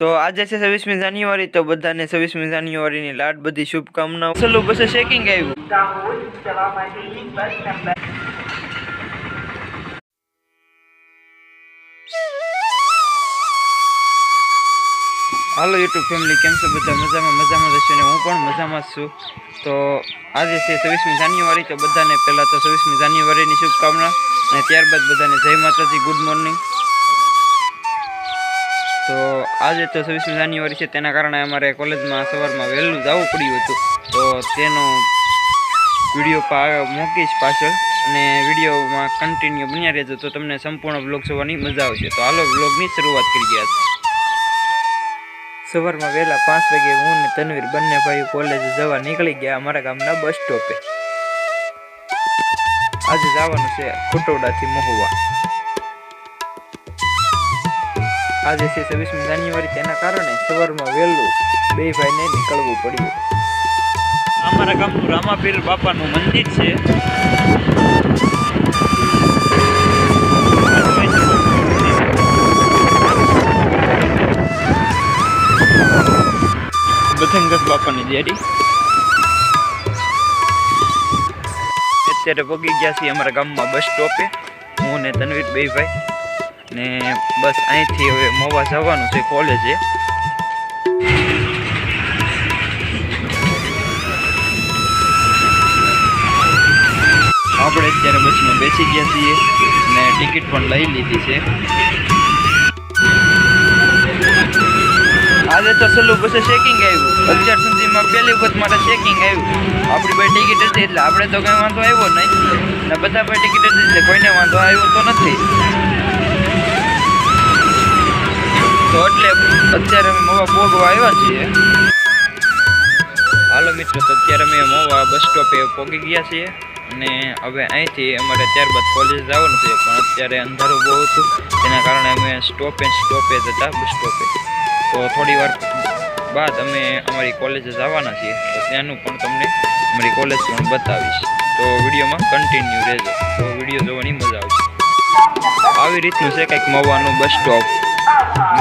તો આજે છે છવ્વીસમી જાન્યુઆરી, તો બધાને છવ્વીસમી જાન્યુઆરીની લાડ બધી શુભકામનાઓ. છેલ્લું શેકિંગ આવ્યું. હાલો યુટ્યુબ ફેમિલી, કેમ છો બધા? મજામાં મજામાં જ હશે ને હું પણ મજામાં જ છું. તો આજે છે છવ્વીસમી જાન્યુઆરી, તો બધાને પહેલાં તો છવ્વીસમી જાન્યુઆરીની શુભકામના અને ત્યારબાદ બધાને જય માતાજી, ગુડ મોર્નિંગ. તો આજે તો છવ્વીસમી જાન્યુઆરી છે, તેના કારણે અમારે કોલેજમાં સવારમાં વહેલું જવું પડ્યું હતું. તો તેનો વીડિયો મૂકીશ પાછળ અને વિડીયોમાં કન્ટિન્યુ બન્યા રહેજો, તો તમને સંપૂર્ણ બ્લોગ જોવાની મજા આવશે. તો હાલો બ્લોગની શરૂઆત કરી ગયા સવારમાં વહેલા પાંચ વાગે હું ને તનવીર બંને ભાઈઓ કોલેજ જવા નીકળી ગયા, અમારા ગામના બસ સ્ટોપે આજે જવાનું છે ખોટોડાથી મહુવા. આજે છે છવ્વીસમી જાન્યુઆરી, તેના કારણે સવારમાં વહેલું બે ભાઈને નીકળવું પડ્યું. અમારા ગામનું રામાપીર બાપાનું મંદિર છે. બથંગસ બાપાની દેડી અત્યારે પગી ગયા છીએ અમારા ગામમાં બસ સ્ટોપે. હું ને તનવીર બે ભાઈ ને બસ અહીંથી હવે મોવા જવાનું છે કોલેજે. આપણે અત્યારે બસમાં બેસી ગયા છીએ ને ટિકિટ પણ લઈ લીધી છે. આજે તો સલું બસે ચેકિંગ આવ્યું. અત્યાર સુધીમાં પહેલી વખત મારે ચેકિંગ આવ્યું. આપણી ભાઈ ટિકિટ હતી એટલે આપણે તો કંઈ વાંધો આવ્યો નહીં. ને બધા ભાઈ ટિકિટ હતી એટલે કોઈને વાંધો આવ્યો તો નથી. અત્યારે અમે મોવા પોગવા આવ્યા છીએ. હાલો મિત્રો, તો અત્યારે અમે મોવા બસ સ્ટોપે પહોંચી ગયા છીએ અને હવે અહીંથી અમારે ત્યારબાદ કોલેજ જવાનું છે, પણ અત્યારે અંધારું બહુ હતું. તેના કારણે અમે સ્ટોપે સ્ટોપે જ હતા, બસ સ્ટોપે તો થોડી વાર બાદ અમે અમારી કોલેજે જવાના છીએ, તો ત્યાંનું પણ તમને અમારી કોલેજ પણ બતાવીશ. તો વિડીયોમાં કન્ટિન્યુ રહેજો, તો વીડિયો જોવાની મજા આવશે. આવી રીતનું છે કંઈક મવાનું બસ સ્ટોપ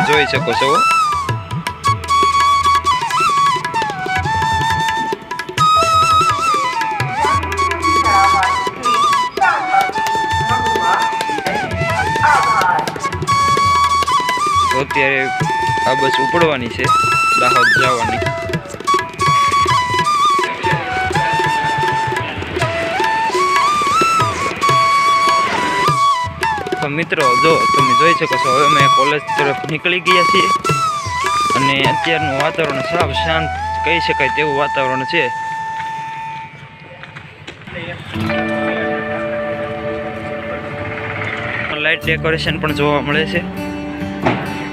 જોઈ શકો છો. તો અત્યારે આ બસ ઉપડવાની છે, દાહોદ જવાની. તો મિત્રો, જો તમે જોઈ શકો છો, હવે અમે કોલેજ તરફ નીકળી ગયા છીએ. અને અત્યારનું વાતાવરણ સાવ શાંત, કહી શકાય તેવું વાતાવરણ છે. લાઇટ ડેકોરેશન પણ જોવા મળે છે.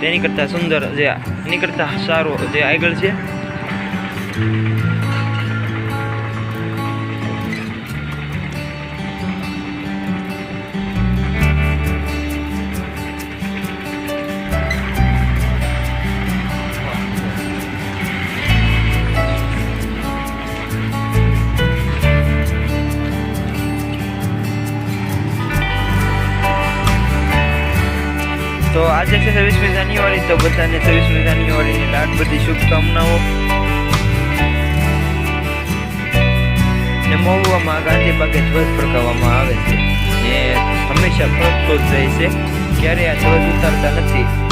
તેની કરતાં સુંદર જે એની કરતાં સારું જે આગળ છે. આજે છે છવ્વીસમી જાન્યુઆરી, તો બધાને છવ્વીસમી જાન્યુઆરીની લાટ બધી શુભકામનાઓ. ને મહુવામાં ગાંધી પાકે ધ્વજ ફરકાવવામાં આવે છે. ને હંમેશા ફરકતો જ રહે છે. ક્યારેય આ ધ્વજ ઉતારતા નથી.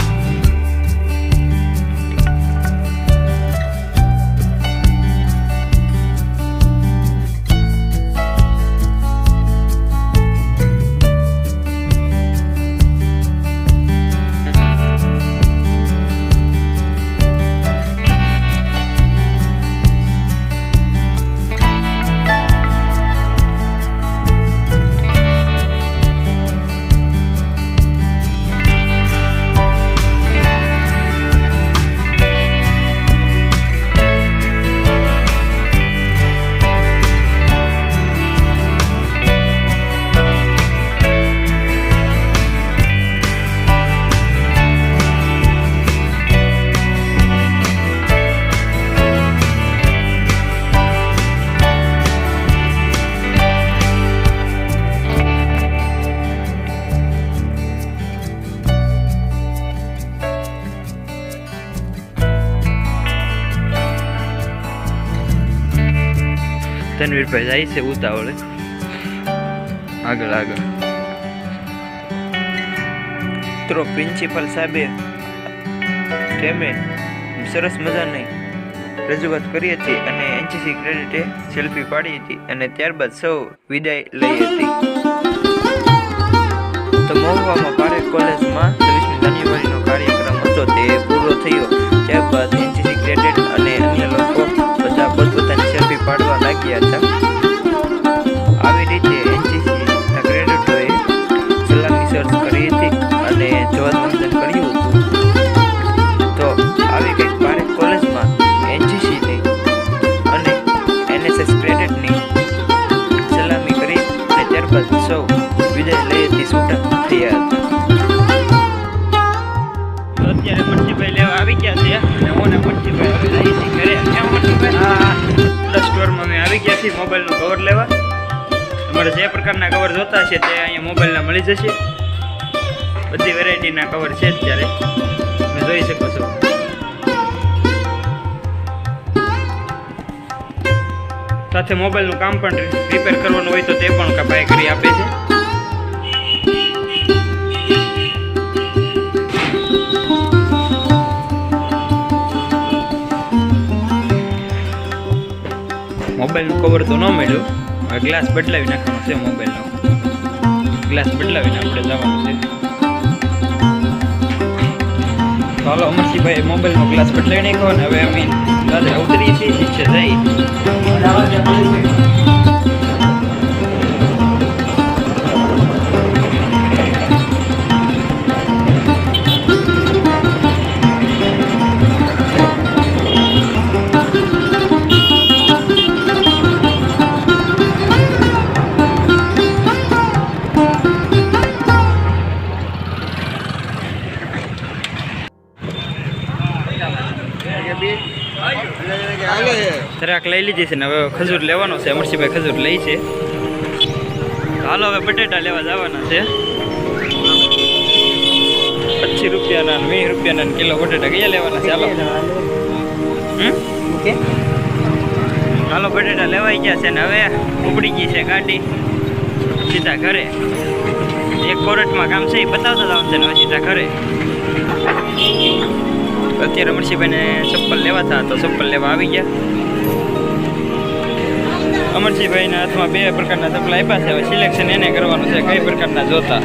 તનવીરભાઈ જાય છે ઉતાવળે આગળ આગળ મિત્રો પ્રિન્સિપલ સાહેબે ટેમે સરસ મજાની રજૂઆત કરી હતી અને એનસીસી ક્રેડિટે સેલ્ફી પાડી હતી અને ત્યારબાદ સૌ વિદાય લઈ હતી તો મહુવામાં પારેખ કોલેજમાં છવ્વીસમી જાન્યુઆરીનો કાર્યક્રમ હતો તે પૂરો થયો ત્યારબાદ એનસીસી ક્રેડિટ અને લાગ્યા હતા. આવી રીતે એનસીસીના ક્રેડિટોએ સલામી સર્ચ કરી હતી અને ધ્વજવંદન કર્યું હતું. તો આવી કંઈક ભારત કોલેજમાં એનસીસીની અને એનએસએસ ક્રેડિટની સલામી કરી અને ત્યારબાદ સૌ વિદાય લઈ હતી છૂટા થયા હતા સ્ટોરમાં મેં આવી ગયા છીએ મોબાઈલનું કવર લેવા. તમારે જે પ્રકારના કવર જોતા છે તે અહીંયા મોબાઈલના મળી જશે. બધી વેરાયટીના કવર છે અત્યારે. તમે જોઈ શકો છો. સાથે મોબાઈલનું કામ પણ રિપેર કરવાનું હોય તો તે પણ ભાઈ કરી આપે છે. મોબાઈલનું કવર તો ન મળ્યું. હવે ગ્લાસ બદલાવી નાખવાનો છે મોબાઈલનો. ગ્લાસ બદલાવીને આપણે જવાનું છે. તો હાલો અમરસિંહભાઈ મોબાઈલનો ગ્લાસ બદલાવી નાખ્યો ને હવે અમે દાદા ઉતરીએ છીએ, નીચે જઈ લઈ લીધી છે ને હવે ખજૂર લેવાનો છે. અમરસિંહભાઈ ખજૂર લઈ છે. હાલો હવે બટેટા લેવા જવાના છે. પચીસ રૂપિયાના વીસ રૂપિયાના કિલો બટેટા કયા લેવાના છે? હાલો? હાલો બટેટા લેવાઈ ગયા છે ને હવે ઉપડી ગઈ છે ગાડી. સીધા ઘરે. એક કોરટમાં કામ છે એ બતાવતા જવાનું છે ને સીધા ઘરે. અત્યારે અમરસિંહભાઈને ચપ્પલ લેવા હતા તો ચપ્પલ લેવા આવી ગયા. અમરસિંહભાઈના હાથમાં બે પ્રકારના ચપ્પલ આપ્યા છે. હવે સિલેક્શન એને કરવાનું છે કઈ પ્રકારના જોતા.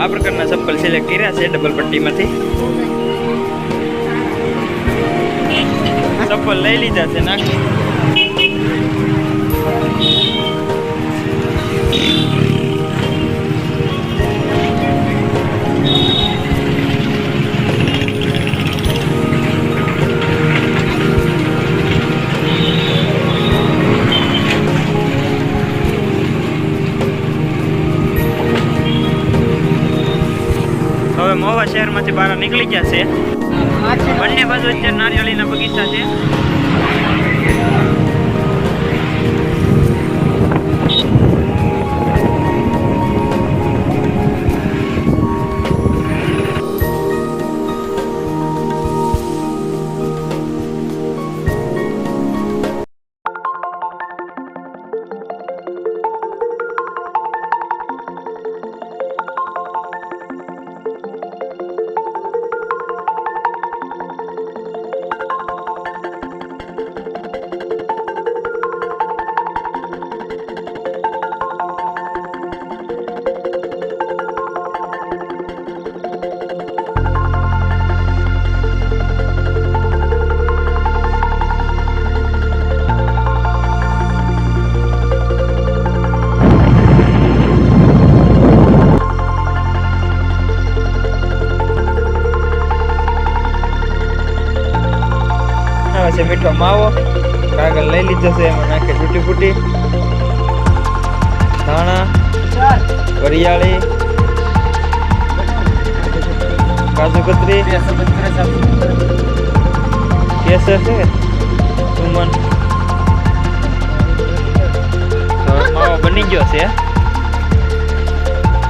આ પ્રકારના ચપ્પલ સિલેક્ટ કર્યા છે ડબલ પટ્ટીમાંથી. ચપ્પલ લઈ લીધા છે નાખી. બહાર નીકળી ગયા છે. બંને બાજુ અત્યારે નારિયેળીના બગીચા છે. છે મીઠો માવો કાગળ લઈ લીધો છે એમાં નાખે ટૂટી ફૂટી. ધાણા વરિયાળી કાજુ કતરી કેસર છે સુમન. માવો બની ગયો છે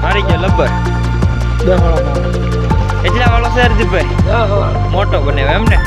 મારી ગયો લબર એટલા વાળો છે હરજીભાઈ મોટો બને એમ ને?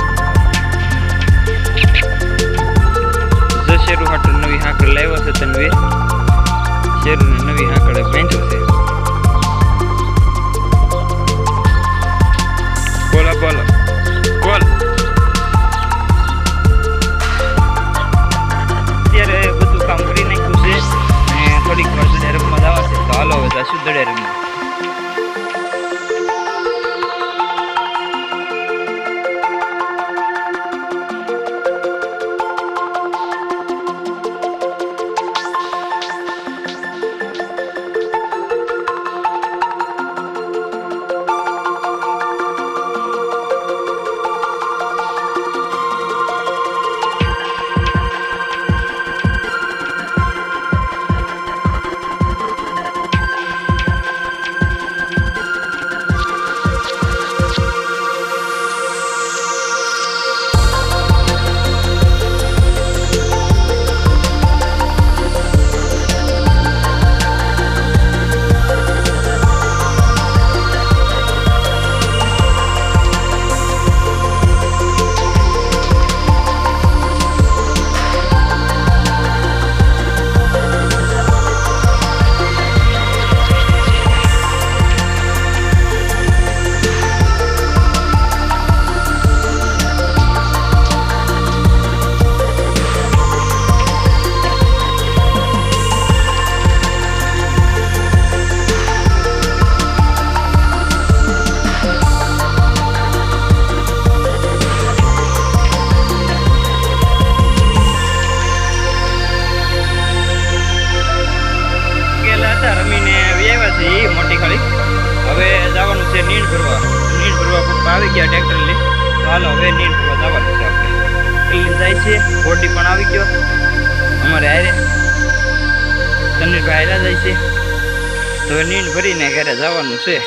આવી ગયા ટ્રેક્ટર તો હાલો, હવે ભરવા જવાનું છે આપણે. જાય છે ઘોડી પણ આવી ગયો. અમારે હારે તનવીરભાઈ હાલ્યા જાય છે. તો હવે ભરીને ઘરે જવાનું છે.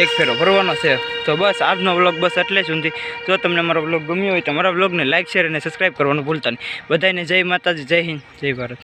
એક ફેરો ભરવાનો છે. તો બસ, આજનો વ્લોગ બસ એટલે સુધી. જો તમને મારો વ્લોગ ગમ્યો હોય તો મારા વ્લોગને લાઇક શેર અને સબસ્ક્રાઈબ કરવાનું ભૂલતા નહીં. બધાને જય માતાજી, જય હિન્દ, જય ભારત.